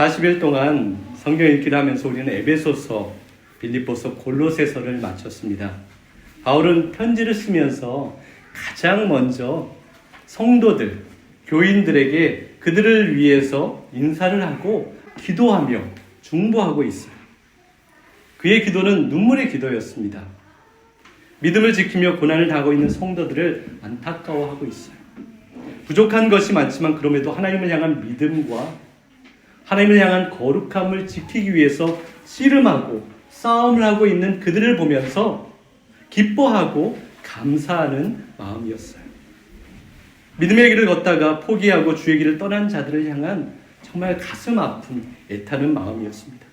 40일 동안 성경 읽기를 하면서 우리는 에베소서, 빌립보서, 골로새서를 마쳤습니다. 바울은 편지를 쓰면서 가장 먼저 성도들, 교인들에게 그들을 위해서 인사를 하고 기도하며 중보하고 있어요. 그의 기도는 눈물의 기도였습니다. 믿음을 지키며 고난을 당하고 있는 성도들을 안타까워하고 있어요. 부족한 것이 많지만 그럼에도 하나님을 향한 믿음과 하나님을 향한 거룩함을 지키기 위해서 씨름하고 싸움을 하고 있는 그들을 보면서 기뻐하고 감사하는 마음이었어요. 믿음의 길을 걷다가 포기하고 주의 길을 떠난 자들을 향한 정말 가슴 아픈 애타는 마음이었습니다.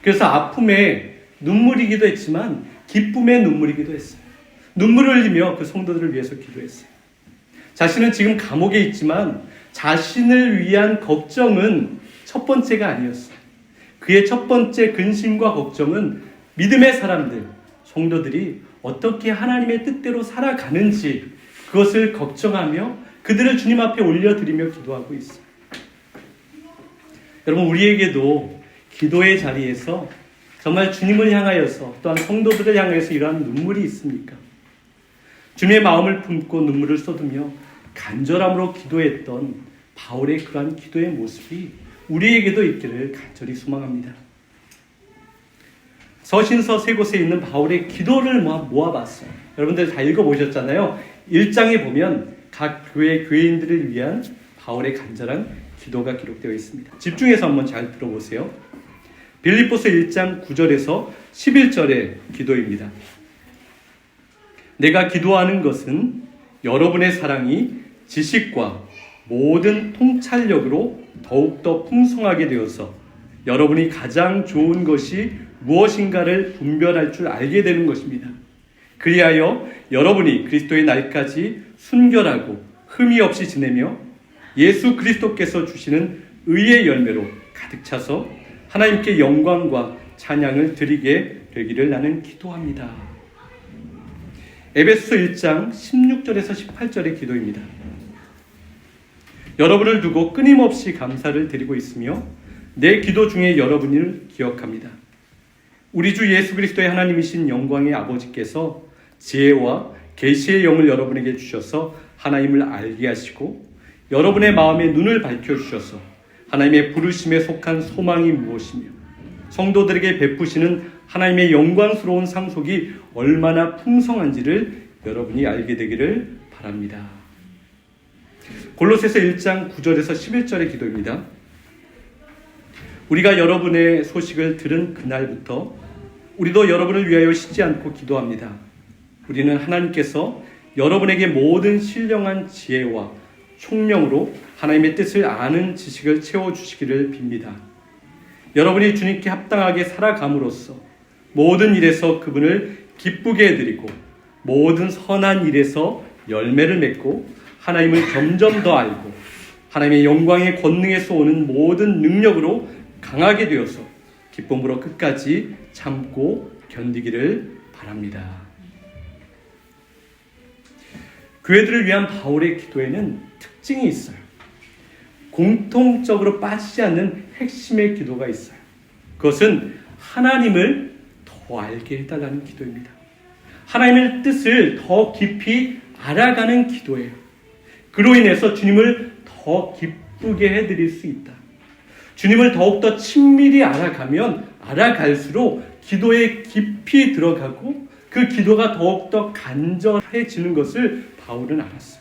그래서 아픔에 눈물이기도 했지만 기쁨의 눈물이기도 했어요. 눈물을 흘리며 그 성도들을 위해서 기도했어요. 자신은 지금 감옥에 있지만 자신을 위한 걱정은 첫 번째가 아니었어요. 그의 첫 번째 근심과 걱정은 믿음의 사람들, 성도들이 어떻게 하나님의 뜻대로 살아가는지 그것을 걱정하며 그들을 주님 앞에 올려드리며 기도하고 있어요. 여러분, 우리에게도 기도의 자리에서 정말 주님을 향하여서 또한 성도들을 향해서 이러한 눈물이 있습니까? 주님의 마음을 품고 눈물을 쏟으며 간절함으로 기도했던 바울의 그러한 기도의 모습이 우리에게도 있기를 간절히 소망합니다. 서신서 세 곳에 있는 바울의 기도를 모아봤어요. 여러분들 다 읽어보셨잖아요. 1장에 보면 각 교회 교인들을 위한 바울의 간절한 기도가 기록되어 있습니다. 집중해서 한번 잘 들어보세요. 빌립보서 1장 9절에서 11절의 기도입니다. 내가 기도하는 것은 여러분의 사랑이 지식과 모든 통찰력으로 더욱더 풍성하게 되어서 여러분이 가장 좋은 것이 무엇인가를 분별할 줄 알게 되는 것입니다. 그리하여 여러분이 그리스도의 날까지 순결하고 흠이 없이 지내며 예수 그리스도께서 주시는 의의 열매로 가득 차서 하나님께 영광과 찬양을 드리게 되기를 나는 기도합니다. 에베소 1장 16절에서 18절의 기도입니다. 여러분을 두고 끊임없이 감사를 드리고 있으며 내 기도 중에 여러분을 기억합니다. 우리 주 예수 그리스도의 하나님이신 영광의 아버지께서 지혜와 계시의 영을 여러분에게 주셔서 하나님을 알게 하시고 여러분의 마음의 눈을 밝혀 주셔서 하나님의 부르심에 속한 소망이 무엇이며 성도들에게 베푸시는 하나님의 영광스러운 상속이 얼마나 풍성한지를 여러분이 알게 되기를 바랍니다. 골로새서 1장 9절에서 11절의 기도입니다. 우리가 여러분의 소식을 들은 그날부터 우리도 여러분을 위하여 쉬지 않고 기도합니다. 우리는 하나님께서 여러분에게 모든 신령한 지혜와 총명으로 하나님의 뜻을 아는 지식을 채워 주시기를 빕니다. 여러분이 주님께 합당하게 살아감으로써 모든 일에서 그분을 기쁘게 해드리고 모든 선한 일에서 열매를 맺고 하나님을 점점 더 알고 하나님의 영광의 권능에서 오는 모든 능력으로 강하게 되어서 기쁨으로 끝까지 참고 견디기를 바랍니다. 교회들을 위한 바울의 기도에는 특징이 있어요. 공통적으로 빠지지 않는 핵심의 기도가 있어요. 그것은 하나님을 더 알게 해달라는 기도입니다. 하나님의 뜻을 더 깊이 알아가는 기도예요. 그로 인해서 주님을 더 기쁘게 해드릴 수 있다. 주님을 더욱더 친밀히 알아가면 알아갈수록 기도에 깊이 들어가고 그 기도가 더욱더 간절해지는 것을 바울은 알았어요.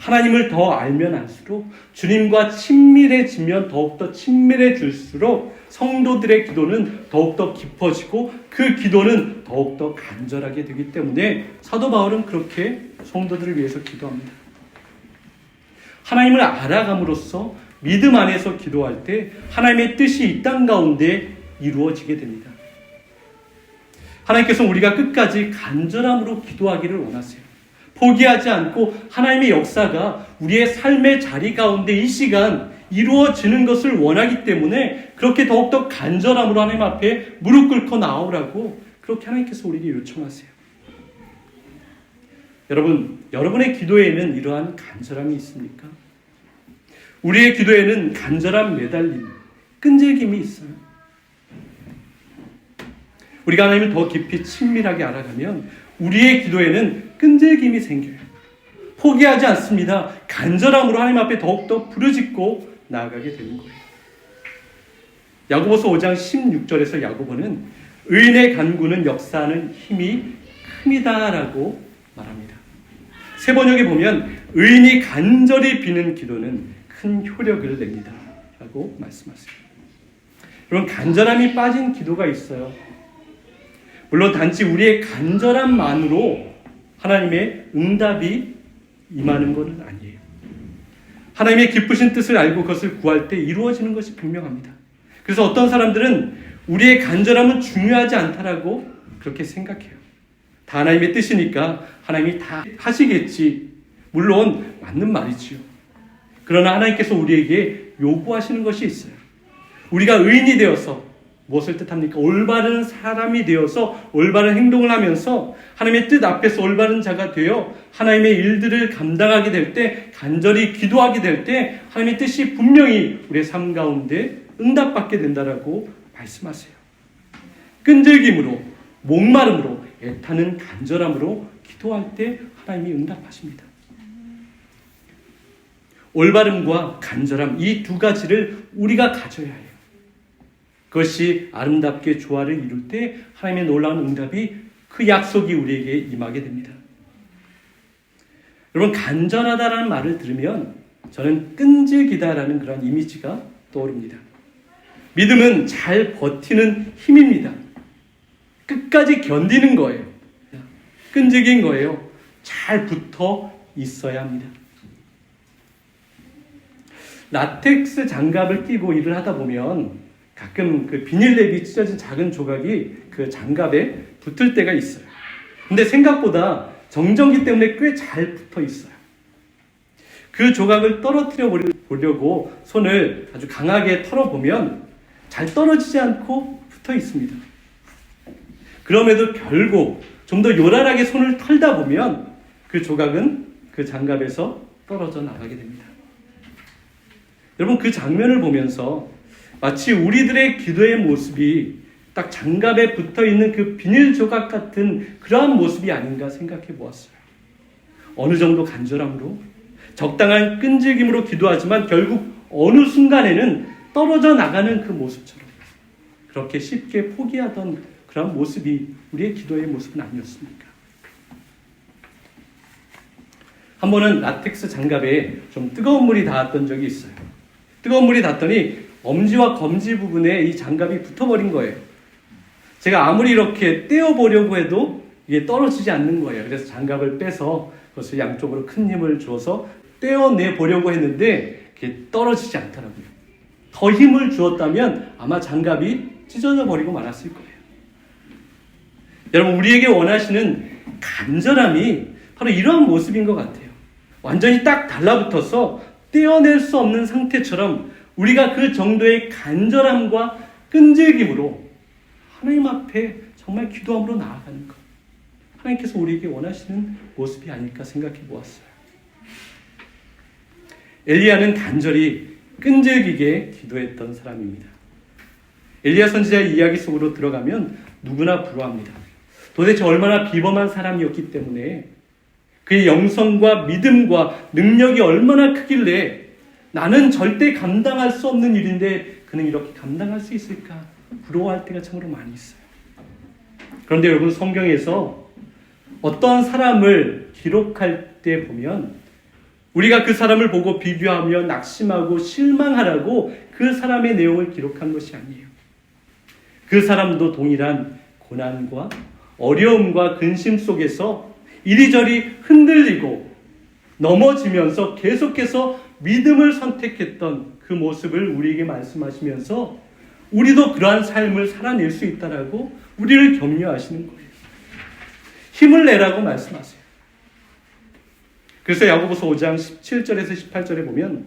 하나님을 더 알면 알수록 주님과 친밀해지면 더욱더 친밀해질수록 성도들의 기도는 더욱더 깊어지고 그 기도는 더욱더 간절하게 되기 때문에 사도 바울은 그렇게 성도들을 위해서 기도합니다. 하나님을 알아감으로써 믿음 안에서 기도할 때 하나님의 뜻이 이 땅 가운데 이루어지게 됩니다. 하나님께서 우리가 끝까지 간절함으로 기도하기를 원하세요. 포기하지 않고 하나님의 역사가 우리의 삶의 자리 가운데 이 시간 이루어지는 것을 원하기 때문에 그렇게 더욱더 간절함으로 하나님 앞에 무릎 꿇고 나오라고 그렇게 하나님께서 우리에게 요청하세요. 여러분, 여러분의 기도에는 이러한 간절함이 있습니까? 우리의 기도에는 간절한 매달림, 끈질김이 있어요. 우리가 하나님을 더 깊이 친밀하게 알아가면 우리의 기도에는 끈질김이 생겨요. 포기하지 않습니다. 간절함으로 하나님 앞에 더욱더 부르짖고 나아가게 되는 거예요. 야고보서 5장 16절에서 야고보는 의인의 간구는 역사하는 힘이 큽니다라고 말합니다. 세 번역에 보면 의인이 간절히 비는 기도는 큰 효력을 냅니다. 라고 말씀하세요. 여러분 간절함이 빠진 기도가 있어요. 물론 단지 우리의 간절함만으로 하나님의 응답이 임하는 것은 아니에요. 하나님의 기쁘신 뜻을 알고 그것을 구할 때 이루어지는 것이 분명합니다. 그래서 어떤 사람들은 우리의 간절함은 중요하지 않다라고 그렇게 생각해요. 다 하나님의 뜻이니까 하나님이 다 하시겠지. 물론 맞는 말이지요. 그러나 하나님께서 우리에게 요구하시는 것이 있어요. 우리가 의인이 되어서 무엇을 뜻합니까? 올바른 사람이 되어서 올바른 행동을 하면서 하나님의 뜻 앞에서 올바른 자가 되어 하나님의 일들을 감당하게 될 때, 간절히 기도하게 될 때, 하나님의 뜻이 분명히 우리의 삶 가운데 응답받게 된다라고 말씀하세요. 끈질김으로, 목마름으로, 애타는 간절함으로 기도할 때 하나님이 응답하십니다. 올바름과 간절함, 이 두 가지를 우리가 가져야 해요. 그것이 아름답게 조화를 이룰 때 하나님의 놀라운 응답이 그 약속이 우리에게 임하게 됩니다. 여러분 간절하다라는 말을 들으면 저는 끈질기다라는 그런 이미지가 떠오릅니다. 믿음은 잘 버티는 힘입니다. 끝까지 견디는 거예요. 끈질긴 거예요. 잘 붙어 있어야 합니다. 라텍스 장갑을 끼고 일을 하다 보면 가끔 그 비닐랩이 찢어진 작은 조각이 그 장갑에 붙을 때가 있어요. 근데 생각보다 정전기 때문에 꽤 잘 붙어 있어요. 그 조각을 떨어뜨려 보려고 손을 아주 강하게 털어보면 잘 떨어지지 않고 붙어 있습니다. 그럼에도 결국 좀 더 요란하게 손을 털다 보면 그 조각은 그 장갑에서 떨어져 나가게 됩니다. 여러분 그 장면을 보면서 마치 우리들의 기도의 모습이 딱 장갑에 붙어 있는 그 비닐 조각 같은 그러한 모습이 아닌가 생각해 보았어요. 어느 정도 간절함으로 적당한 끈질김으로 기도하지만 결국 어느 순간에는 떨어져 나가는 그 모습처럼 그렇게 쉽게 포기하던 그런 모습이 우리의 기도의 모습은 아니었습니까? 한 번은 라텍스 장갑에 좀 뜨거운 물이 닿았던 적이 있어요. 뜨거운 물이 닿더니 엄지와 검지 부분에 이 장갑이 붙어버린 거예요. 제가 아무리 이렇게 떼어보려고 해도 이게 떨어지지 않는 거예요. 그래서 장갑을 빼서 그것을 양쪽으로 큰 힘을 줘서 떼어내 보려고 했는데 그게 떨어지지 않더라고요. 더 힘을 주었다면 아마 장갑이 찢어져 버리고 말았을 거예요. 여러분, 우리에게 원하시는 간절함이 바로 이러한 모습인 것 같아요. 완전히 딱 달라붙어서 떼어낼 수 없는 상태처럼 우리가 그 정도의 간절함과 끈질김으로 하나님 앞에 정말 기도함으로 나아가는 것. 하나님께서 우리에게 원하시는 모습이 아닐까 생각해 보았어요. 엘리야는 간절히 끈질기게 기도했던 사람입니다. 엘리야 선지자의 이야기 속으로 들어가면 누구나 부러합니다. 도대체 얼마나 비범한 사람이었기 때문에 그의 영성과 믿음과 능력이 얼마나 크길래 나는 절대 감당할 수 없는 일인데 그는 이렇게 감당할 수 있을까? 부러워할 때가 참으로 많이 있어요. 그런데 여러분 성경에서 어떤 사람을 기록할 때 보면 우리가 그 사람을 보고 비교하며 낙심하고 실망하라고 그 사람의 내용을 기록한 것이 아니에요. 그 사람도 동일한 고난과 어려움과 근심 속에서 이리저리 흔들리고 넘어지면서 계속해서 믿음을 선택했던 그 모습을 우리에게 말씀하시면서 우리도 그러한 삶을 살아낼 수 있다라고 우리를 격려하시는 거예요. 힘을 내라고 말씀하세요. 그래서 야고보서 5장 17절에서 18절에 보면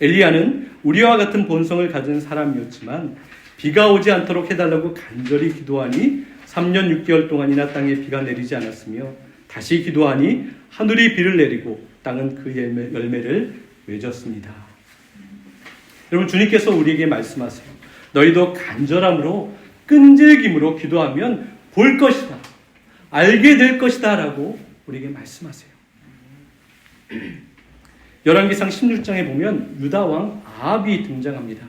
엘리야는 우리와 같은 본성을 가진 사람이었지만 비가 오지 않도록 해달라고 간절히 기도하니 3년 6개월 동안이나 땅에 비가 내리지 않았으며 다시 기도하니 하늘이 비를 내리고 땅은 그 열매, 를 맺었습니다. 여러분 주님께서 우리에게 말씀하세요. 너희도 간절함으로 끈질김으로 기도하면 볼 것이다. 알게 될 것이다 라고 우리에게 말씀하세요. 열왕기상 16장에 보면 유다 왕 아합이 등장합니다.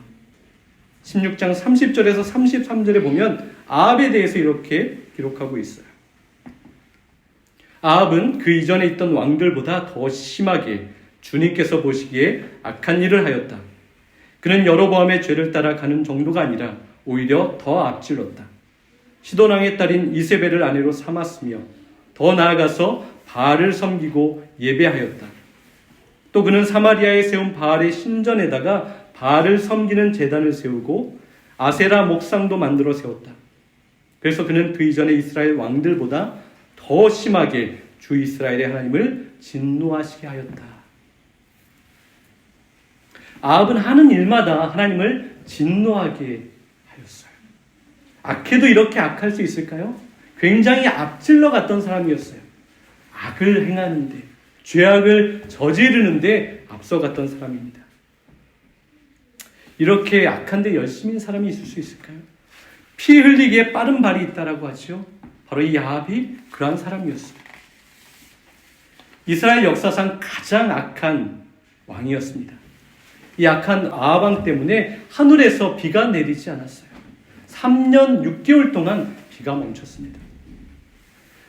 16장 30절에서 33절에 보면 아합에 대해서 이렇게 기록하고 있어요. 아합은 그 이전에 있던 왕들보다 더 심하게 주님께서 보시기에 악한 일을 하였다. 그는 여로보암의 죄를 따라 가는 정도가 아니라 오히려 더 앞질렀다. 시돈왕의 딸인 이세벨을 아내로 삼았으며 더 나아가서 바알을 섬기고 예배하였다. 또 그는 사마리아에 세운 바알의 신전에다가 바알을 섬기는 제단을 세우고 아세라 목상도 만들어 세웠다. 그래서 그는 그 이전에 이스라엘 왕들보다 더 심하게 주 이스라엘의 하나님을 진노하시게 하였다. 아합은 하는 일마다 하나님을 진노하게 하였어요. 악해도 이렇게 악할 수 있을까요? 굉장히 앞질러 갔던 사람이었어요. 악을 행하는데, 죄악을 저지르는데 앞서갔던 사람입니다. 이렇게 악한데 열심인 사람이 있을 수 있을까요? 피 흘리기에 빠른 발이 있다라고 하죠. 바로 이 야합이 그러한 사람이었어요. 이스라엘 역사상 가장 악한 왕이었습니다. 이 악한 아합왕 때문에 하늘에서 비가 내리지 않았어요. 3년 6개월 동안 비가 멈췄습니다.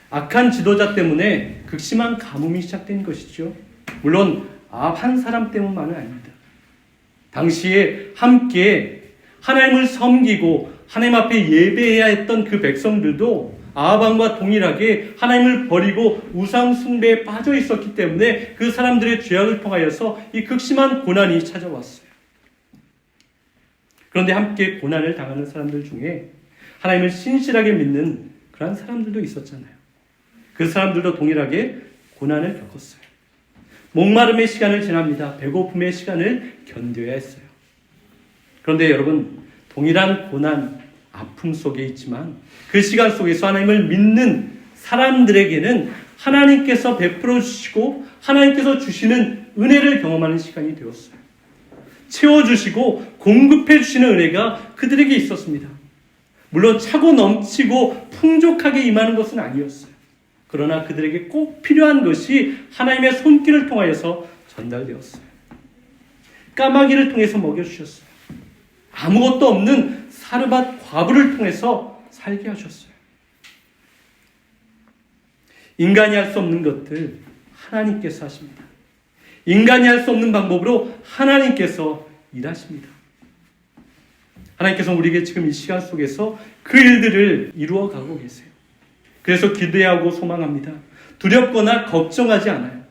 악한 지도자 때문에 극심한 가뭄이 시작된 것이죠. 물론 아합 한 사람 때문만은 아닙니다. 당시에 함께 하나님을 섬기고 하나님 앞에 예배해야 했던 그 백성들도 아합왕과 동일하게 하나님을 버리고 우상 숭배에 빠져 있었기 때문에 그 사람들의 죄악을 통하여서 이 극심한 고난이 찾아왔어요. 그런데 함께 고난을 당하는 사람들 중에 하나님을 신실하게 믿는 그러한 사람들도 있었잖아요. 그 사람들도 동일하게 고난을 겪었어요. 목마름의 시간을 지납니다. 배고픔의 시간을 견뎌야 했어요. 그런데 여러분, 동일한 고난, 아픔 속에 있지만 그 시간 속에서 하나님을 믿는 사람들에게는 하나님께서 베풀어 주시고 하나님께서 주시는 은혜를 경험하는 시간이 되었어요. 채워주시고 공급해 주시는 은혜가 그들에게 있었습니다. 물론 차고 넘치고 풍족하게 임하는 것은 아니었어요. 그러나 그들에게 꼭 필요한 것이 하나님의 손길을 통하여서 전달되었어요. 까마귀를 통해서 먹여주셨어요. 아무것도 없는 사르밧 과부를 통해서 살게 하셨어요. 인간이 할 수 없는 것들 하나님께서 하십니다. 인간이 할 수 없는 방법으로 하나님께서 일하십니다. 하나님께서 우리에게 지금 이 시간 속에서 그 일들을 이루어 가고 계세요. 그래서 기대하고 소망합니다. 두렵거나 걱정하지 않아요.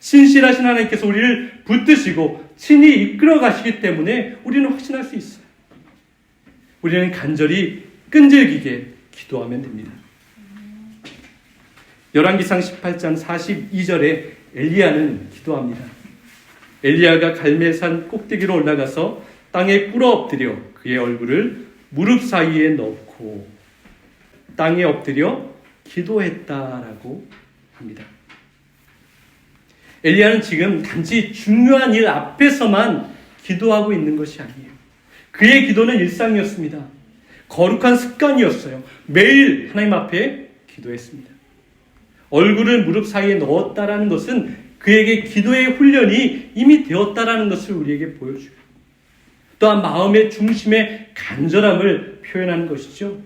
신실하신 하나님께서 우리를 붙드시고 친히 이끌어 가시기 때문에 우리는 확신할 수 있어요. 우리는 간절히 끈질기게 기도하면 됩니다. 열왕기상 18장 42절에 엘리야는 기도합니다. 엘리야가 갈멜산 꼭대기로 올라가서 땅에 꿇어 엎드려 그의 얼굴을 무릎 사이에 넣고 땅에 엎드려 기도했다라고 합니다. 엘리야는 지금 단지 중요한 일 앞에서만 기도하고 있는 것이 아니에요. 그의 기도는 일상이었습니다. 거룩한 습관이었어요. 매일 하나님 앞에 기도했습니다. 얼굴을 무릎 사이에 넣었다라는 것은 그에게 기도의 훈련이 이미 되었다라는 것을 우리에게 보여줘요. 또한 마음의 중심의 간절함을 표현하는 것이죠.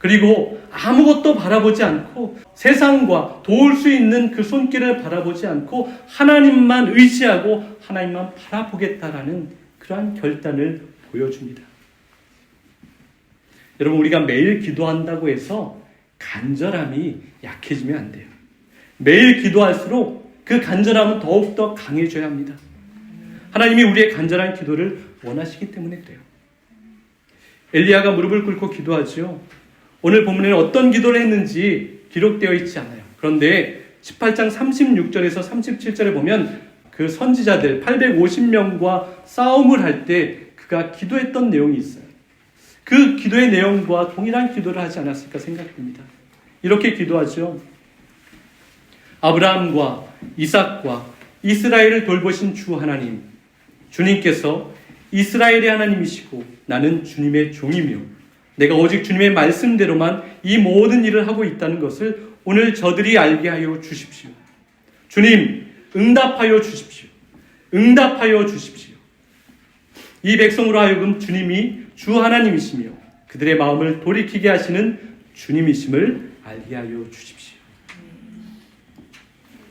그리고 아무것도 바라보지 않고 세상과 도울 수 있는 그 손길을 바라보지 않고 하나님만 의지하고 하나님만 바라보겠다라는 그러한 결단을 보여줍니다. 여러분, 우리가 매일 기도한다고 해서 간절함이 약해지면 안 돼요. 매일 기도할수록 그 간절함은 더욱더 강해져야 합니다. 하나님이 우리의 간절한 기도를 원하시기 때문에 그래요. 엘리야가 무릎을 꿇고 기도하죠. 오늘 본문에는 어떤 기도를 했는지 기록되어 있지 않아요. 그런데 18장 36절에서 37절에 보면 그 선지자들 850명과 싸움을 할 때 그가 기도했던 내용이 있어요. 그 기도의 내용과 동일한 기도를 하지 않았을까 생각됩니다. 이렇게 기도하죠. 아브라함과 이삭과 이스라엘을 돌보신 주 하나님, 주님께서 이스라엘의 하나님이시고 나는 주님의 종이며 내가 오직 주님의 말씀대로만 이 모든 일을 하고 있다는 것을 오늘 저들이 알게 하여 주십시오. 주님, 응답하여 주십시오. 응답하여 주십시오. 이 백성으로 하여금 주님이 주 하나님이시며 그들의 마음을 돌이키게 하시는 주님이심을 알게 하여 주십시오.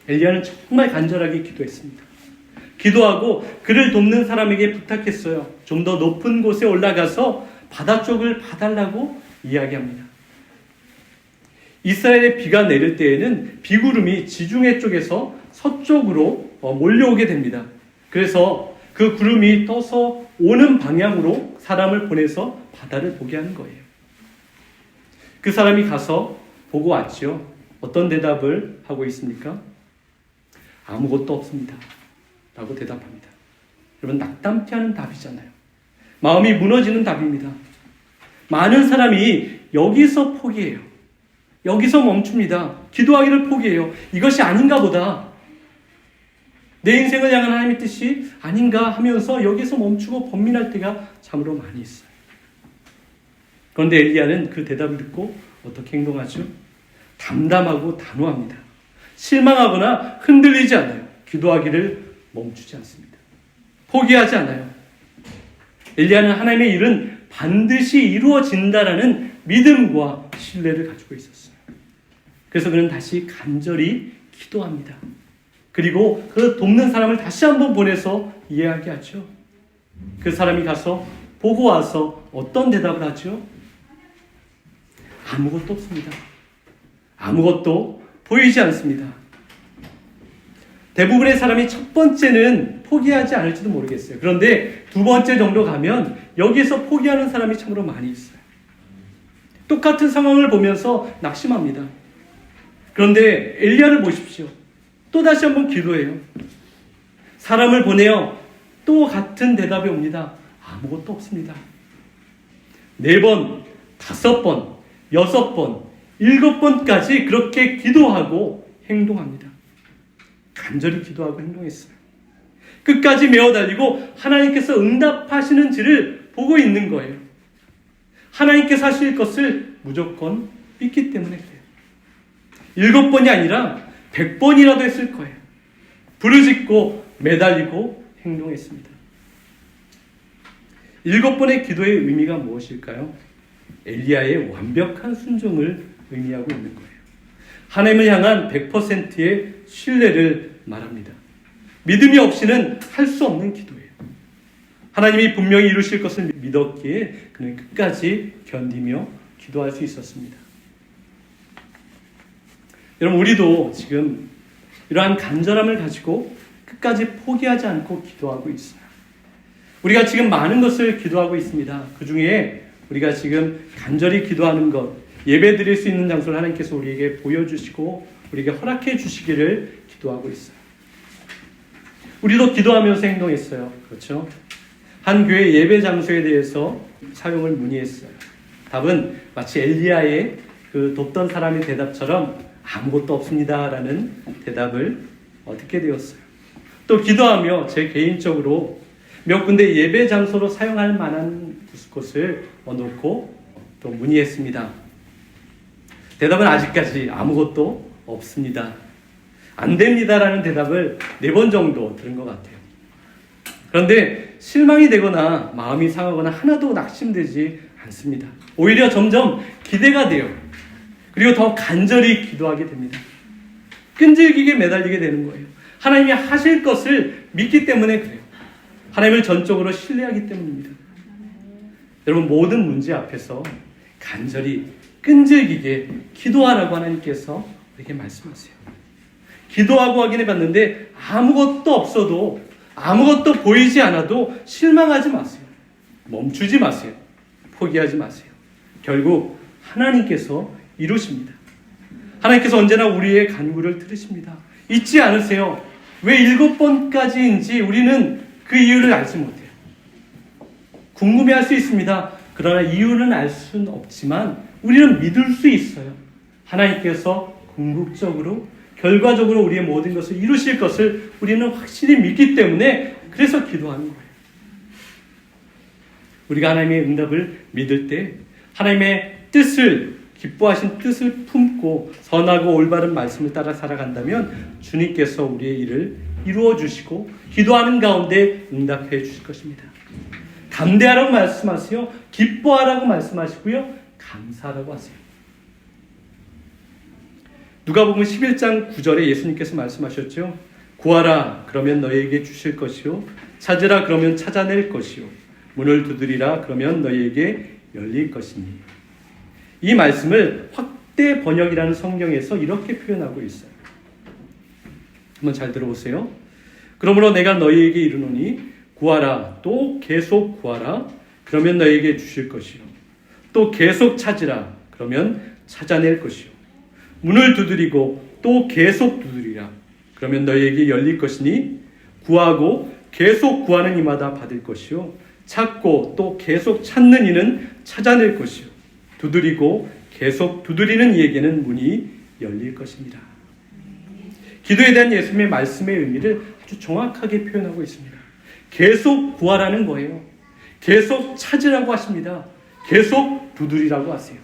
엘리야는 정말 간절하게 기도했습니다. 기도하고 그를 돕는 사람에게 부탁했어요. 좀 더 높은 곳에 올라가서 바다 쪽을 봐달라고 이야기합니다. 이스라엘에 비가 내릴 때에는 비구름이 지중해 쪽에서 서쪽으로 어, 몰려오게 됩니다. 그래서 그 구름이 떠서 오는 방향으로 사람을 보내서 바다를 보게 하는 거예요. 그 사람이 가서 보고 왔지요. 어떤 대답을 하고 있습니까? 아무것도 없습니다. 라고 대답합니다. 여러분, 낙담케 하는 답이잖아요. 마음이 무너지는 답입니다. 많은 사람이 여기서 포기해요. 여기서 멈춥니다. 기도하기를 포기해요. 이것이 아닌가 보다. 내 인생을 향한 하나님의 뜻이 아닌가 하면서 여기서 멈추고 번민할 때가 참으로 많이 있어요. 그런데 엘리야는 그 대답을 듣고 어떻게 행동하죠? 담담하고 단호합니다. 실망하거나 흔들리지 않아요. 기도하기를 멈추지 않습니다. 포기하지 않아요. 엘리야는 하나님의 일은 반드시 이루어진다라는 믿음과 신뢰를 가지고 있었어요. 그래서 그는 다시 간절히 기도합니다. 그리고 그 돕는 사람을 다시 한번 보내서 이해하게 하죠. 그 사람이 가서 보고 와서 어떤 대답을 하죠? 아무것도 없습니다. 아무것도 보이지 않습니다. 대부분의 사람이 첫 번째는 포기하지 않을지도 모르겠어요. 그런데 두 번째 정도 가면 여기서 포기하는 사람이 참으로 많이 있어요. 똑같은 상황을 보면서 낙심합니다. 그런데 엘리야를 보십시오. 또 다시 한번 기도해요. 사람을 보내요. 또 같은 대답이 옵니다. 아무것도 없습니다. 네 번, 다섯 번, 여섯 번, 일곱 번까지 그렇게 기도하고 행동합니다. 간절히 기도하고 행동했어요. 끝까지 메어 달리고 하나님께서 응답하시는지를 보고 있는 거예요. 하나님께서 하실 것을 무조건 믿기 때문에 그래요. 일곱 번이 아니라 백 번이라도 했을 거예요. 부르짖고 매달리고 행동했습니다. 일곱 번의 기도의 의미가 무엇일까요? 엘리야의 완벽한 순종을 의미하고 있는 거예요. 하나님을 향한 100%의 신뢰를 말합니다. 믿음이 없이는 할 수 없는 기도예요. 하나님이 분명히 이루실 것을 믿었기에 그는 끝까지 견디며 기도할 수 있었습니다. 여러분, 우리도 지금 이러한 간절함을 가지고 끝까지 포기하지 않고 기도하고 있어요. 우리가 지금 많은 것을 기도하고 있습니다. 그 중에 우리가 지금 간절히 기도하는 것, 예배 드릴 수 있는 장소를 하나님께서 우리에게 보여주시고 우리에게 허락해 주시기를 기도하고 있어요. 우리도 기도하면서 행동했어요. 그렇죠? 한 교회 예배 장소에 대해서 사용을 문의했어요. 답은 마치 엘리야의 그 돕던 사람의 대답처럼 아무것도 없습니다라는 대답을 듣게 되었어요. 또 기도하며 제 개인적으로 몇 군데 예배 장소로 사용할 만한 곳을 놓고 또 문의했습니다. 대답은 아직까지 아무것도 없습니다. 안 됩니다라는 대답을 네 번 정도 들은 것 같아요. 그런데 실망이 되거나 마음이 상하거나 하나도 낙심되지 않습니다. 오히려 점점 기대가 돼요. 그리고 더 간절히 기도하게 됩니다. 끈질기게 매달리게 되는 거예요. 하나님이 하실 것을 믿기 때문에 그래요. 하나님을 전적으로 신뢰하기 때문입니다. 여러분 모든 문제 앞에서 간절히 끈질기게 기도하라고 하나님께서 우리에게 말씀하세요. 기도하고 확인해 봤는데 아무것도 없어도 아무것도 보이지 않아도 실망하지 마세요. 멈추지 마세요. 포기하지 마세요. 결국 하나님께서 이루십니다. 하나님께서 언제나 우리의 간구를 들으십니다. 잊지 않으세요. 왜 일곱 번까지인지 우리는 그 이유를 알지 못해요. 궁금해 할 수 있습니다. 그러나 이유는 알 수는 없지만 우리는 믿을 수 있어요. 하나님께서 궁극적으로 결과적으로 우리의 모든 것을 이루실 것을 우리는 확실히 믿기 때문에 그래서 기도하는 거예요. 우리가 하나님의 응답을 믿을 때 하나님의 뜻을 기뻐하신 뜻을 품고 선하고 올바른 말씀을 따라 살아간다면 주님께서 우리의 일을 이루어 주시고 기도하는 가운데 응답해 주실 것입니다. 감대하라고 말씀하세요. 기뻐하라고 말씀하시고요. 감사하라고 하세요. 누가복음 11장 9절에 예수님께서 말씀하셨죠. 구하라 그러면 너희에게 주실 것이요 찾으라 그러면 찾아낼 것이요 문을 두드리라 그러면 너희에게 열릴 것이니 이 말씀을 확대 번역이라는 성경에서 이렇게 표현하고 있어요. 한번 잘 들어보세요. 그러므로 내가 너희에게 이르노니 구하라 또 계속 구하라 그러면 너희에게 주실 것이요 또 계속 찾으라 그러면 찾아낼 것이요 문을 두드리고 또 계속 두드리라 그러면 너희에게 열릴 것이니 구하고 계속 구하는 이마다 받을 것이요 찾고 또 계속 찾는 이는 찾아낼 것이요 두드리고 계속 두드리는 이에게는 문이 열릴 것입니다. 기도에 대한 예수님의 말씀의 의미를 아주 정확하게 표현하고 있습니다. 계속 구하라는 거예요. 계속 찾으라고 하십니다. 계속 두드리라고 하세요.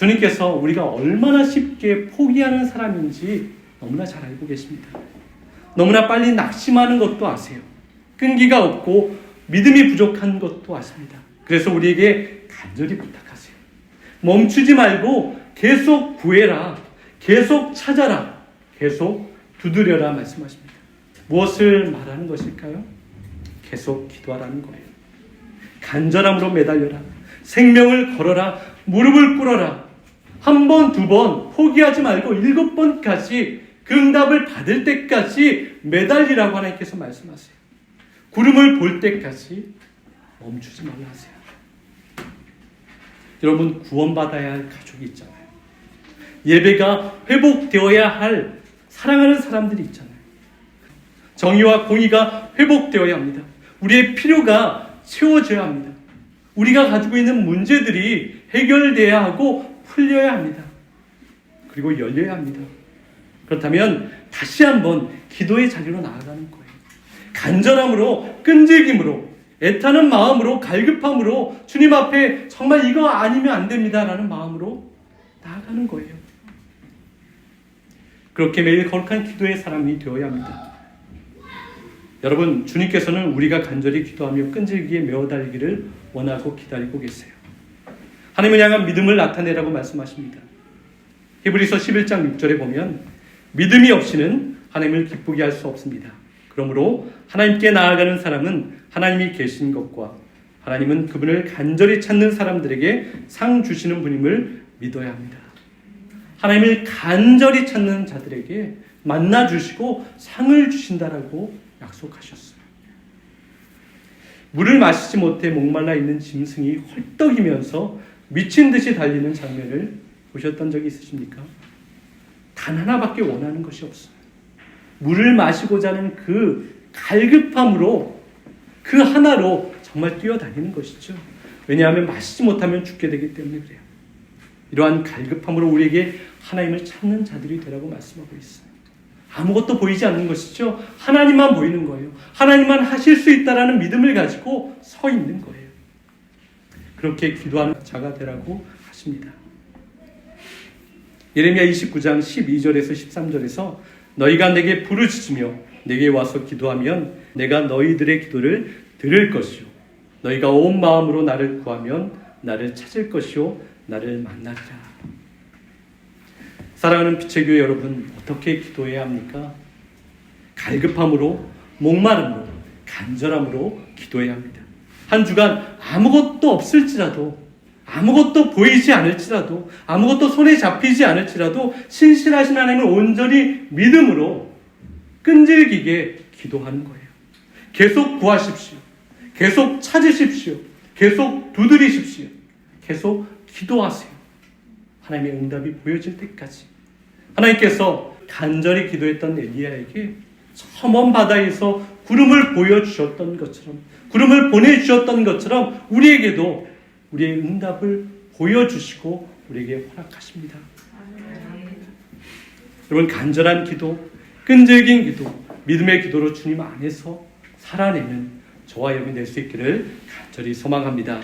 주님께서 우리가 얼마나 쉽게 포기하는 사람인지 너무나 잘 알고 계십니다. 너무나 빨리 낙심하는 것도 아세요. 끈기가 없고 믿음이 부족한 것도 아십니다. 그래서 우리에게 간절히 부탁하세요. 멈추지 말고 계속 구해라. 계속 찾아라. 계속 두드려라 말씀하십니다. 무엇을 말하는 것일까요? 계속 기도하라는 거예요. 간절함으로 매달려라. 생명을 걸어라. 무릎을 꿇어라. 한 번, 두 번 포기하지 말고 일곱 번까지 그 응답을 받을 때까지 매달리라고 하나님께서 말씀하세요. 구름을 볼 때까지 멈추지 말라 하세요. 여러분 구원받아야 할 가족이 있잖아요. 예배가 회복되어야 할 사랑하는 사람들이 있잖아요. 정의와 공의가 회복되어야 합니다. 우리의 필요가 채워져야 합니다. 우리가 가지고 있는 문제들이 해결돼야 하고 풀려야 합니다. 그리고 열려야 합니다. 그렇다면 다시 한번 기도의 자리로 나아가는 거예요. 간절함으로 끈질김으로 애타는 마음으로 갈급함으로 주님 앞에 정말 이거 아니면 안 됩니다라는 마음으로 나아가는 거예요. 그렇게 매일 거룩한 기도의 사람이 되어야 합니다. 여러분, 주님께서는 우리가 간절히 기도하며 끈질기게 메어 달기를 원하고 기다리고 계세요. 하나님을 향한 믿음을 나타내라고 말씀하십니다. 히브리서 11장 6절에 보면 믿음이 없이는 하나님을 기쁘게 할 수 없습니다. 그러므로 하나님께 나아가는 사람은 하나님이 계신 것과 하나님은 그분을 간절히 찾는 사람들에게 상 주시는 분임을 믿어야 합니다. 하나님을 간절히 찾는 자들에게 만나 주시고 상을 주신다라고 약속하셨어요. 물을 마시지 못해 목말라 있는 짐승이 헐떡이면서 미친 듯이 달리는 장면을 보셨던 적이 있으십니까? 단 하나밖에 원하는 것이 없어요. 물을 마시고자 하는 그 갈급함으로 그 하나로 정말 뛰어다니는 것이죠. 왜냐하면 마시지 못하면 죽게 되기 때문에 그래요. 이러한 갈급함으로 우리에게 하나님을 찾는 자들이 되라고 말씀하고 있어요. 아무것도 보이지 않는 것이죠. 하나님만 보이는 거예요. 하나님만 하실 수 있다라는 믿음을 가지고 서 있는 거예요. 그렇게 기도하는 자가 되라고 하십니다. 예레미야 29장 12절에서 13절에서 너희가 내게 부르짖으며 내게 와서 기도하면 내가 너희들의 기도를 들을 것이요 너희가 온 마음으로 나를 구하면 나를 찾을 것이요 나를 만나리라. 사랑하는 빛의 교회 여러분 어떻게 기도해야 합니까? 갈급함으로 목마름으로 간절함으로 기도해야 합니다. 한 주간 아무것도 없을지라도 아무것도 보이지 않을지라도 아무것도 손에 잡히지 않을지라도 신실하신 하나님을 온전히 믿음으로 끈질기게 기도하는 거예요. 계속 구하십시오. 계속 찾으십시오. 계속 두드리십시오. 계속 기도하세요. 하나님의 응답이 보여질 때까지. 하나님께서 간절히 기도했던 엘리야에게 험한 바다에서 구름을 보여주셨던 것처럼, 구름을 보내주셨던 것처럼 우리에게도 우리의 응답을 보여주시고 우리에게 허락하십니다. 여러분 간절한 기도, 끈질긴 기도, 믿음의 기도로 주님 안에서 살아내는 저와 여러분이 될수 있기를 간절히 소망합니다.